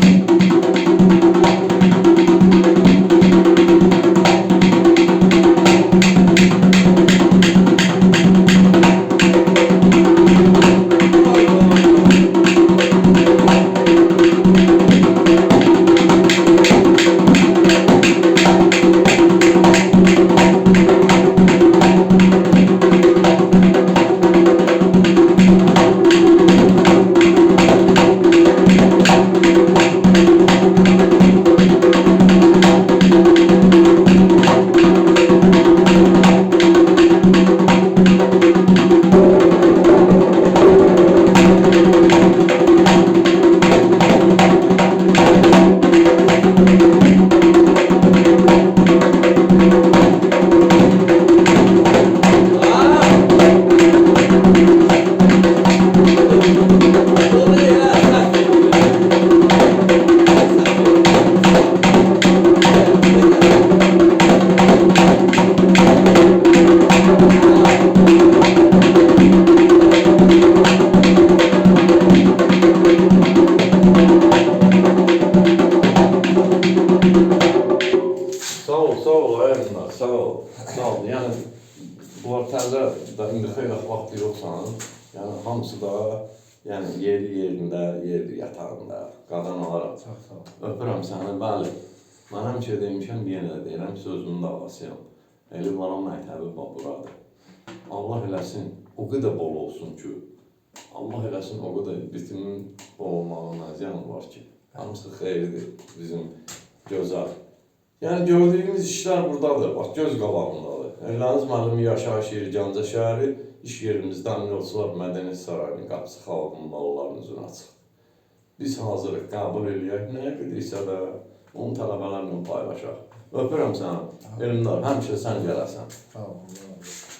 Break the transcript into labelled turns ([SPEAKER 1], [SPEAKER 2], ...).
[SPEAKER 1] Música sağ Əminə, sağ ol. Sağ ol. Yəni Qulaqtəndə də indi xeyli vaxt yoxsan. Yəni hamısı da yəni yeri yerində, yeri yatağında, qadan olaraq.
[SPEAKER 2] Çox sağ ol.
[SPEAKER 1] Öpürəm səni. Bəli. Mən həmişə demişəm, yenə də deyirəm, sözümün davasıyam. Elə varam məktəbi bax buradır. Allah eləsin, o qədər bol olsun ki, Allah eləsin o qədər bitimin olmağına ziyan var ki, hamısı xeyirdir bizim gözəl Yəni gördüyümüz işlər buradadır, bax göz qabağındadır. Elləniz müəllimi yaşayış yeri Gəncə şəhəri, iş yerimizdə Əmin Yolçular Mədəniyyət Sarayının qapısı xalqın balalarının üzünə açıq. Biz hazırıq, qəbul eləyək, nəyə gedirsə də onu tələbələrlə paylaşaq. Öpürəm səni, Elmdar, həmişə sən gələsən.
[SPEAKER 2] Sağ ol.